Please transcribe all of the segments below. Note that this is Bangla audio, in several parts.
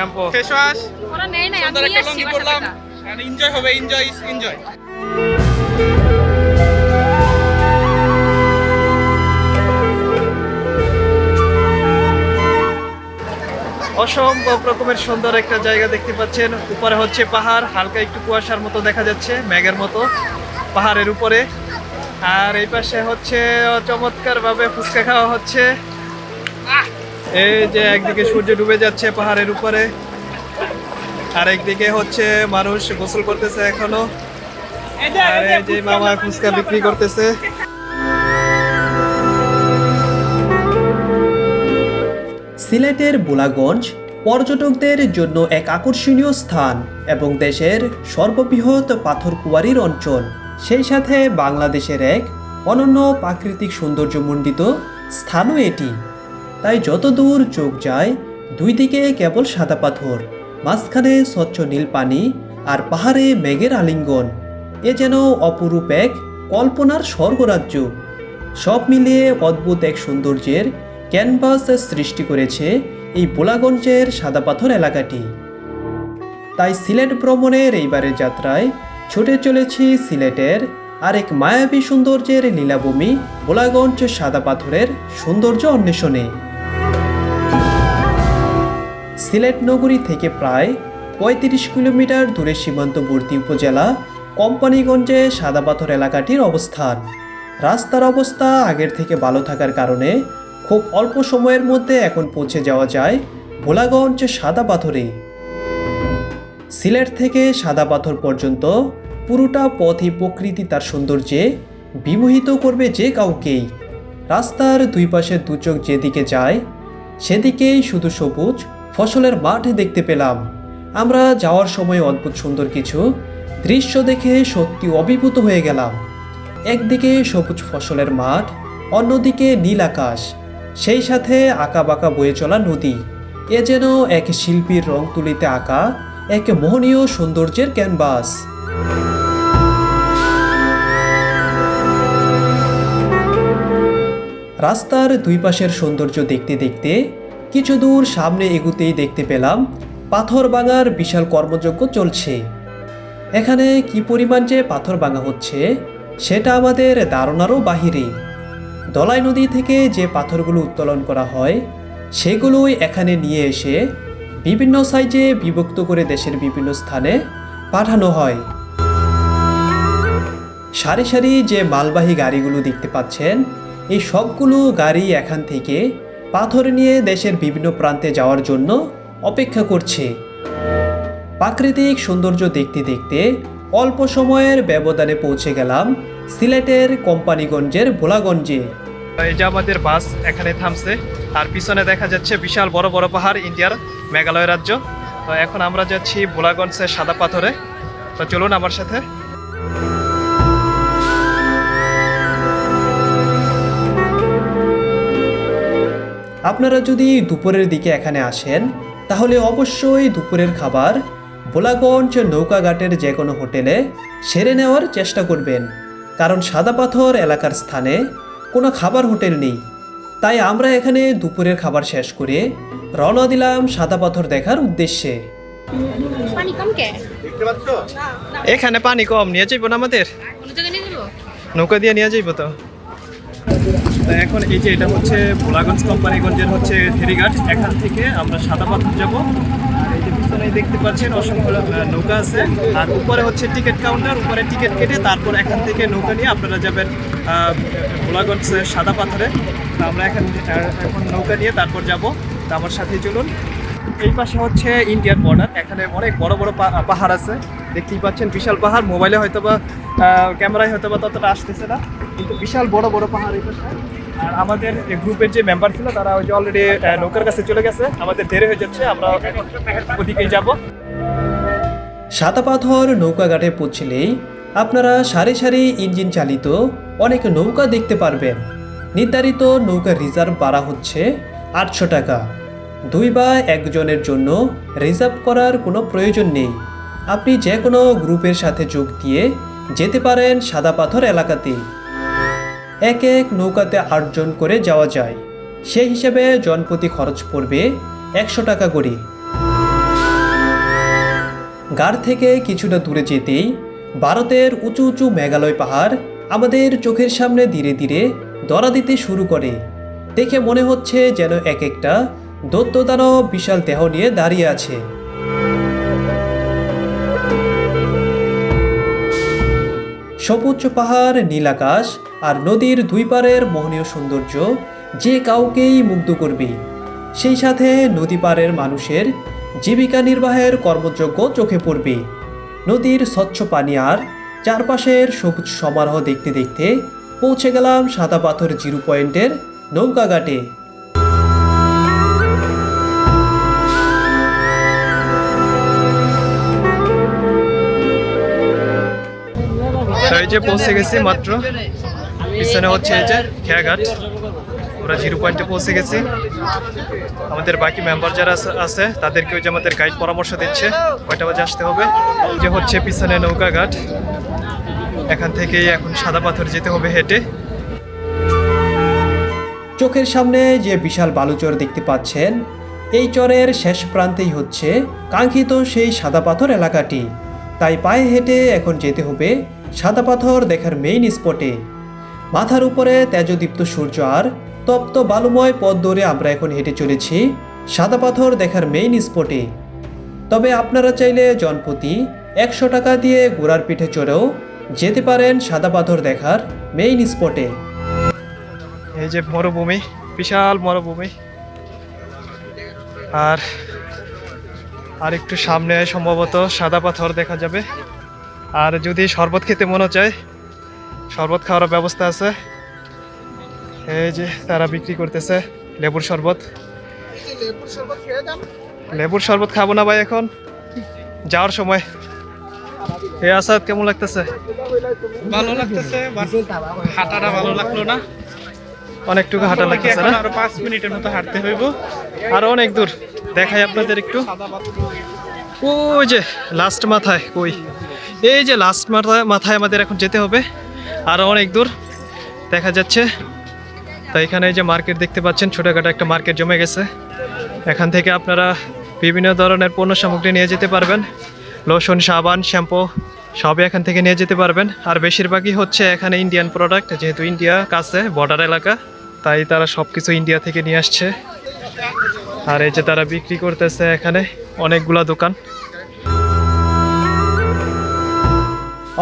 শ্যাম্পু ফেস ওয়াশ ওরা নেই নাই আমি একটা লুঙ্গি পরলাম। এনজয় হবে এনজয় এনজয় অসম্ভব রকমের সুন্দর একটা জায়গা দেখতে পাচ্ছেন। উপরে হচ্ছে পাহাড় হালকা একটু কুয়াশার মতো দেখা যাচ্ছে মেঘের মতো পাহাড়ের উপরে। আর এই পাশে হচ্ছে চমৎকার ভাবে ফুচকা খাওয়া হচ্ছে। এই যে একদিকে সূর্য ডুবে যাচ্ছে পাহাড়ের উপরে আর একদিকে হচ্ছে মানুষ গোসল করতেছে এখনও। আর যে মামা ফুচকা বিক্রি করতেছে। সিলেটের বোলাগঞ্জ পর্যটকদের জন্য এক আকর্ষণীয় স্থান এবং দেশের সর্ববৃহৎ পাথর কুয়ারির অঞ্চল। সেই সাথে বাংলাদেশের এক অনন্য প্রাকৃতিক সৌন্দর্যমণ্ডিত স্থানও এটি। তাই যত দূর চোখ যায়, দুই দিকে কেবল সাদা পাথর, মাঝখানে স্বচ্ছ নীল পানি আর পাহাড়ে মেঘের আলিঙ্গন। এ যেন অপরূপ এক কল্পনার স্বর্গরাজ্য। সব মিলিয়ে অদ্ভুত এক সৌন্দর্যের ক্যানভাস সৃষ্টি করেছে এই বোলাগঞ্জের সাদা পাথর এলাকাটি। তাই সিলেট ভ্রমণের এইবারের যাত্রায় ছুটে চলেছি সিলেটের আরেক মায়াবী সৌন্দর্যের লীলাভূমি বোলাগঞ্জ সাদা পাথরের সৌন্দর্য অন্বেষণে। সিলেট নগরী থেকে প্রায় পঁয়ত্রিশ কিলোমিটার দূরে সীমান্তবর্তী উপজেলা কোম্পানিগঞ্জে সাদা পাথর এলাকাটির অবস্থান। রাস্তার অবস্থা আগের থেকে ভালো থাকার কারণে খুব অল্প সময়ের মধ্যে এখন পৌঁছে যাওয়া যায় ভোলাগঞ্জ সাদা পাথরে সিলেট থেকে সাদা পাথর পর্যন্ত পুরোটা পথই প্রকৃতি তার সৌন্দর্যে বিমোহিত করবে যে কাউকেই। রাস্তার দুই পাশে দু চোখ যেদিকে যায়, সেদিকেই শুধু সবুজ ফসলের মাঠ দেখতে পেলাম। আমরা যাওয়ার সময় অদ্ভুত সুন্দর কিছু দৃশ্য দেখে সত্যি অভিভূত হয়ে গেলাম। একদিকে সবুজ ফসলের মাঠ, অন্যদিকে নীল আকাশ, সেই সাথে আঁকা বাঁকা বয়ে চলা নদী। এ যেন এক শিল্পীর রং তুলিতে আঁকা এক মোহনীয় সৌন্দর্যের ক্যানভাস। রাস্তার দুই পাশের সৌন্দর্য দেখতে দেখতে কিছু দূর সামনে এগুতেই দেখতে পেলাম পাথর ভাঙার বিশাল কর্মযজ্ঞ চলছে। এখানে কি পরিমাণ যে পাথর ভাঙা হচ্ছে, সেটা আমাদের ধারণারও বাহিরে। দলাই নদী থেকে যে পাথরগুলো উত্তোলন করা হয়, সেগুলোই এখানে নিয়ে এসে বিভিন্ন সাইজে বিভক্ত করে দেশের বিভিন্ন স্থানে পাঠানো হয়। সারি সারি যে মালবাহী গাড়িগুলো দেখতে পাচ্ছেন, এই সবগুলো গাড়ি এখান থেকে পাথর নিয়ে দেশের বিভিন্ন প্রান্তে যাওয়ার জন্য অপেক্ষা করছে। প্রাকৃতিক সৌন্দর্য দেখতে দেখতে অল্প সময়ের ব্যবধানে পৌঁছে গেলাম সিলেটের কোম্পানিগঞ্জের ভোলাগঞ্জে। এই যে আমাদের বাস এখানে থামছে আর পিছনে দেখা যাচ্ছে বিশাল বড় বড় পাহাড়, ইন্ডিয়ার মেঘালয় রাজ্য। তো এখন আমরা যাচ্ছি ভোলাগঞ্জের সাদা পাথরে। তো চলুন আমার সাথে। আপনারা যদি দুপুরের দিকে এখানে আসেন তাহলে অবশ্যই দুপুরের খাবার ভোলাগঞ্জ নৌকাঘাটের যে কোনো হোটেলে সেরে নেওয়ার চেষ্টা করবেন। কারণ সাদা পাথর এলাকার স্থানে কোনো খাবার হোটেল নেই। তাই আমরা এখানে দুপুরের খাবার শেষ করে রওনা দিলাম সাদা পাথর দেখার উদ্দেশ্যে। পানি কম কে? এখানে পানি কম নিয়ে যাইব না আমাদের? অন্য জায়গায় নিয়ে যাব? নৌকা দিয়ে নিয়ে যাইব তো। তো এখন এই যে এটা হচ্ছে ভোলাগঞ্জ কোম্পানিগঞ্জের হচ্ছে ফেরিঘাট, এখান থেকে আমরা সাদা পাথর যাব। এই যে পিছনে দেখতে পাচ্ছেন অসংখ্য নৌকা আছে। আর উপরে হচ্ছে টিকিট কাউন্টার, উপরে টিকিট কেটে তারপর এখান থেকে নৌকা নিয়ে আপনারা যাবেন ভোলাগঞ্জ সাদা পাথরে। আমরা এখন এখন নৌকা নিয়ে তারপর যাব। তো আমার সাথে চলুন। এই পাশে হচ্ছে ইন্ডিয়ান বর্ডার এখানে অনেক বড় বড় পাহাড় আছে। দেখতেই পাচ্ছেন বিশাল পাহাড়। মোবাইলে হয়তো বা ক্যামেরায় হয়তো বা ততটা আসতেছে না। কিন্তু বিশাল বড় বড় পাহাড় এই পাশে। আর আমাদের গ্রুপের যে মেম্বার ছিল, তারা ওই যে অলরেডি নৌকার কাছে চলে গেছে। আমাদের দেরি হয়ে যাচ্ছে। আমরা ওদিকেই যাব। সাদা পাথর নৌকাঘাটে পৌঁছলেই আপনারা সারি সারি ইঞ্জিন চালিত অনেক নৌকা দেখতে পারবেন। নির্ধারিত নৌকা রিজার্ভ বাড়া হচ্ছে আটশো টাকা। দুই বা একজনের জন্য রিজার্ভ করার কোনো প্রয়োজন নেই। আপনি যে কোনো গ্রুপের সাথে যোগ দিয়ে যেতে পারেন সাদা পাথর এলাকাতে। এক এক নৌকাতে আটজন করে যাওয়া যায়। সেই হিসেবে জনপ্রতি খরচ পড়বে একশো টাকা করে। গাড় থেকে কিছুটা দূরে যেতেই ভারতের উঁচু উঁচু মেঘালয় পাহাড় আমাদের চোখের সামনে ধীরে ধীরে দরা দিতে শুরু করে। দেখে মনে হচ্ছে যেন এক একটা দৈত্যদানব বিশাল দেহ নিয়ে দাঁড়িয়ে আছে। সবুজ পাহাড়, নীল আকাশ আর নদীর দুই পারের মোহনীয় সৌন্দর্য যে কাউকেই মুগ্ধ করবে। সেই সাথে নদী পাড়ের মানুষের জীবিকা নির্বাহের কর্মযোগ্য চোখে পড়বে। নদীর স্বচ্ছ পানি আর চারপাশের সবুজ সমারোহ দেখতে দেখতে পৌঁছে গেলাম সাদা পাথর জিরো পয়েন্টের নৌকা এই যে পৌঁছে গেছি মাত্র। পিছনে হচ্ছে এই যে খেয়াঘাট। আমরা জিরো পয়েন্টে পৌঁছে গেছি। আমাদের বাকি মেম্বার যারা আছে- আছে, তাদেরকে যে আমাদের গাইড পরামর্শ দিচ্ছে। কয়টা বাজে আসতে হবে? যে হচ্ছে পিছনে নৌকা ঘাট। এখান থেকেই এখন সাদা পাথর যেতে হবে হেঁটে। চোখের সামনে যে বিশাল বালুচর দেখতে পাচ্ছেন, এই চরের শেষ প্রান্তেই হচ্ছে কাঙ্ক্ষিত সেই সাদা পাথর এলাকাটি। তাই পায়ে হেঁটে এখন যেতে হবে সাদা পাথর দেখার মেইন স্পটে মাথার উপরে তেজদীপ্ত সূর্য আর তপ্ত বালুময় পথ ধরে আমরা এখন হেঁটে চলেছি সাদা পাথর দেখার মেইন স্পটে তবে আপনারা চাইলে জনপ্রতি একশো টাকা দিয়ে ঘোড়ার পিঠে চড়েও যেতে পারেন সাদা পাথর দেখার মেইন স্পটে এই যে মরুভূমি, বিশাল মরুভূমি। আর আর একটু সামনে সম্ভবত সাদা পাথর দেখা যাবে। আর যদি শরবত খেতে মনে চায় শরবত খাওয়ার ব্যবস্থা আছে। এই যে তারা বিক্রি করতেছে লেবুর শরবত। লেবুর শরবত খাব না ভাই এখন যাওয়ার সময়। এ আসাদ কেমন লাগতেছে? ভালো লাগতেছে হাঁটাটা ভালো লাগল না। অনেকটুকু হাঁটা লাগতেছে না? আরও পাঁচ মিনিটের মতো হাঁটতে হইব। আরও অনেক দূর দেখাই আপনাদের একটু। ওই যে লাস্ট মাথায় কই এই যে লাস্ট মাথায় মাথায় আমাদের এখন যেতে হবে, আরও অনেক দূর। দেখা যাচ্ছে। তাই এখানে যে মার্কেট দেখতে পাচ্ছেন, ছোটোখাটো একটা মার্কেট জমে গেছে। এখান থেকে আপনারা বিভিন্ন ধরনের পণ্য সামগ্রী নিয়ে যেতে পারবেন। লোশন সাবান শ্যাম্পু সবই এখান থেকে নিয়ে যেতে পারবেন। আর বেশিরভাগই হচ্ছে এখানে ইন্ডিয়ান প্রোডাক্ট যেহেতু ইন্ডিয়া কাছে বর্ডার এলাকা, তাই তারা সব কিছু ইন্ডিয়া থেকে নিয়ে আসছে। আর এই যে তারা বিক্রি করতেছে এখানে অনেকগুলা দোকান।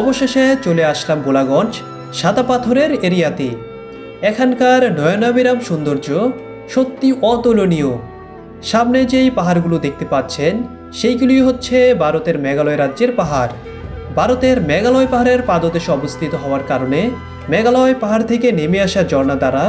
অবশেষে চলে আসলাম বোলাগঞ্জ সাদা পাথরের এরিয়াতে। এখানকার নয়নাবিরাম সৌন্দর্য সত্যি অতুলনীয়। সামনে যেই পাহাড়গুলো দেখতে পাচ্ছেন সেইগুলি হচ্ছে ভারতের মেঘালয় রাজ্যের পাহাড়। ভারতের মেঘালয় পাহাড়ের পাদদেশে অবস্থিত হওয়ার কারণে মেঘালয় পাহাড় থেকে নেমে আসা ঝর্ণা দ্বারা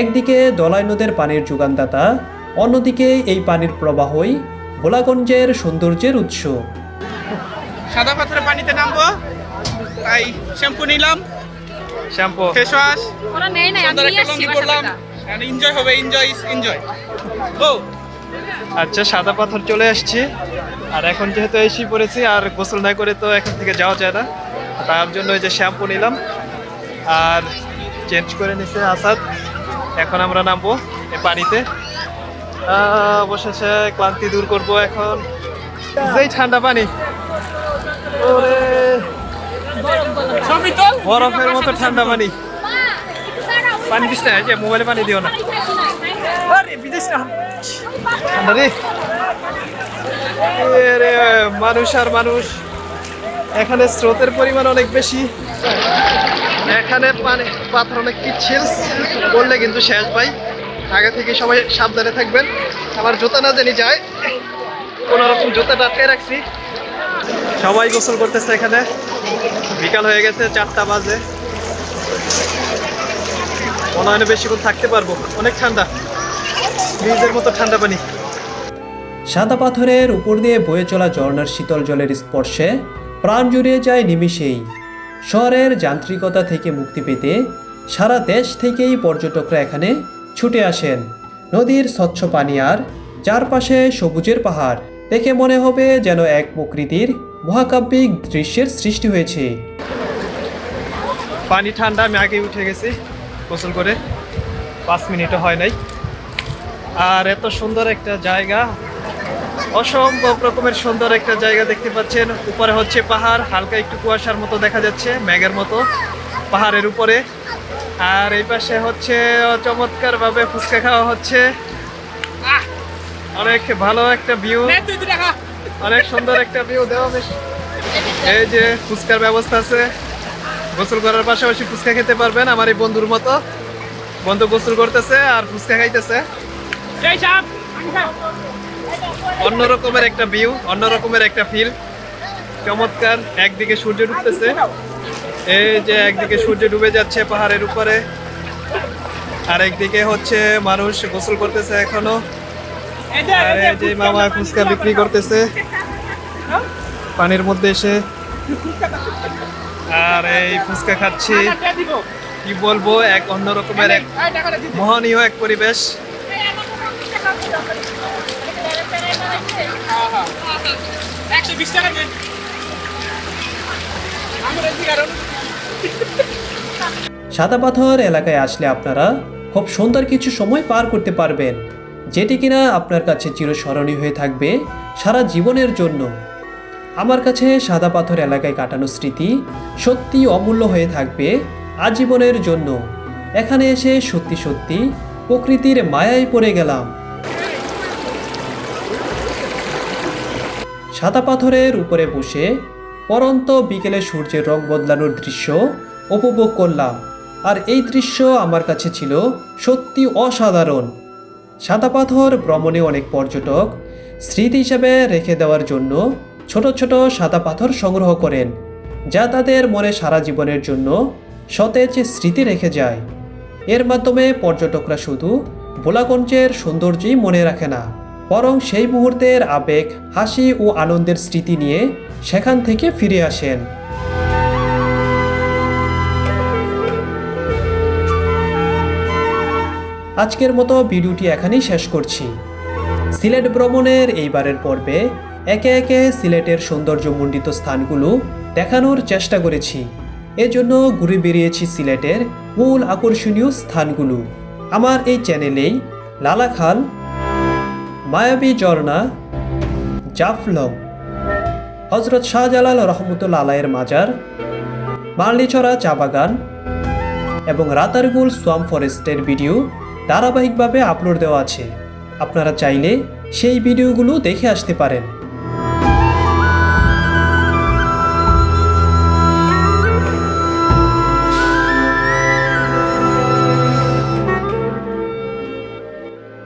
একদিকে দলাই নদের পানির যোগানদাতা অন্যদিকে এই পানির প্রবাহই ভোলাগঞ্জের সৌন্দর্যের উৎস। সাদা পাথরে পানিতে নামবো। তাই শ্যাম্পু নিলাম। শ্যাম্পু। ফেস ওয়াশ ওরা নাই আমি একটা আসছি লঙ্গি পরলাম। এনজয় হবে এনজয় ইজ এনজয় ও আচ্ছা সাদা পাথর চলে আসছি। আর এখন যেহেতু এসে পড়েছি আর গোসল না করে তো এখান থেকে যাওয়া যায় না। তার জন্য এই যে শ্যাম্পু নিলাম। আর চেঞ্জ করে নিছে আসাদ। এখন আমরা নামবো এই পানিতে। অবশেষে ক্লান্তি দূর করব এখন। যেই ঠান্ডা পানি। বরফের মতো ঠান্ডা পানি। পানি দিস না যে মোবাইলে পানি দিও না। ঠান্ডা রে, মানুষ আর মানুষ। এখানে স্রোতের পরিমাণ অনেক বেশি। এখানে পানি পাথর অনেক পিচ্ছিল বললে কিন্তু শেষ ভাই। আগে থেকে সবাই সাবধানে থাকবেন। আমার জুতা না জানি যায়। কোনো রকম জুতাটা আটকে রাখছি। সবাই গোসল করতেছে এখানে। বিকাল হয়ে গেছে, চারটা বাজে। মনে হয় বেশিক্ষণ থাকতে পারব। অনেক ঠান্ডা। ফ্রিজের মতো ঠান্ডা পানি। সাদা পাথরের উপর দিয়ে বয়ে চলা ঝর্ণার শীতল জলের স্পর্শে প্রাণ জুড়িয়ে যায় নিমিষেই। শহরের যান্ত্রিকতা থেকে মুক্তি পেতে সারা দেশ থেকেই পর্যটকরা এখানে ছুটে আসেন। নদীর স্বচ্ছ পানি আর চারপাশে সবুজের পাহাড়। দেখে মনে হবে যেন এক প্রকৃতির মহাকাব্যিক দৃশ্যের সৃষ্টি হয়েছে। পানি ঠান্ডা, আমি আগে উঠে গেছি গোসল করে। পাঁচ মিনিটও হয় নাই। আর এত সুন্দর একটা জায়গা। অসম্ভব রকমের সুন্দর একটা জায়গা দেখতে পাচ্ছেন। উপরে হচ্ছে পাহাড়, হালকা একটু কুয়াশার মতো দেখা যাচ্ছে, মেঘের মতো পাহাড়ের উপরে। আর এই পাশে হচ্ছে চমৎকার ভাবে ফুচকা খাওয়া হচ্ছে। অনেক ভালো একটা ভিউ অনেক সুন্দর একটা ভিউ দেওয়া বেশ। এই যে ফুচকার ব্যবস্থা আছে। গোসল করার পাশাপাশি ফুচকা খেতে পারবেন আমার এই বন্ধুর মতো। বন্ধু গোসল করতেছে আর ফুচকা খাইতেছে। অন্য রকমের একটা ভিউ অন্য রকমের একটা ফিল চমৎকার একদিকে সূর্য ডুবতেছে। এই যে একদিকে সূর্য ডুবে যাচ্ছে পাহাড়ের উপরে আর একদিকে হচ্ছে মানুষ গোসল করতেছে এখনও। আর যে মামা ফুচকা বিক্রি করতেছে, পানির মধ্যে এসে। আর এই ফুচকা খাচ্ছি। কি বলব, এক অন্য রকমের এক মোহনীয় এক পরিবেশ। একশো বিশ টাকা সাদা পাথর এলাকায় আসলে আপনারা খুব সুন্দর কিছু সময় পার করতে পারবেন, যেটি কিনা আপনার কাছে চিরস্মরণীয় হয়ে থাকবে সারা জীবনের জন্য। আমার কাছে সাদা পাথর এলাকায় কাটানো স্মৃতি সত্যি অমূল্য হয়ে থাকবে আজীবনের জন্য। এখানে এসে সত্যি সত্যি প্রকৃতির মায়ায় পড়ে গেলাম। সাদা পাথরের উপরে বসে পরন্ত বিকেলে সূর্যের রং বদলানোর দৃশ্য উপভোগ করলাম। আর এই দৃশ্য আমার কাছে ছিল সত্যি অসাধারণ। সাদা পাথর ভ্রমণে অনেক পর্যটক স্মৃতি হিসাবে রেখে দেওয়ার জন্য ছোট ছোট সাদা পাথর সংগ্রহ করেন, যা তাদের মনে সারা জীবনের জন্য সতেজ স্মৃতি রেখে যায়। এর মাধ্যমে পর্যটকরা শুধু ভোলাগঞ্জের সৌন্দর্যই মনে রাখে না বরং সেই মুহূর্তের আবেগ, হাসি ও আনন্দের স্মৃতি নিয়ে সেখান থেকে ফিরে আসেন। আজকের মতো ভিডিওটি এখানেই শেষ করছি। সিলেট ভ্রমণের এইবারের পর্বে একে একে সিলেটের সৌন্দর্যমণ্ডিত স্থানগুলো দেখানোর চেষ্টা করেছি। এজন্য ঘুরে বেরিয়েছি সিলেটের মূল আকর্ষণীয় স্থানগুলো। আমার এই চ্যানেলেই লালাখাল মায়াবী ঝর্ণা, জাফলং। হজরত শাহজালাল রহমতুল্লা আলাইয়ের মাজার, মার্লিছড়া চা বাগান এবং রাতারগুল সোয়াম ফরেস্টের ভিডিও ধারাবাহিকভাবে আপলোড দেওয়া আছে। আপনারা চাইলে সেই ভিডিওগুলো দেখে আসতে পারেন।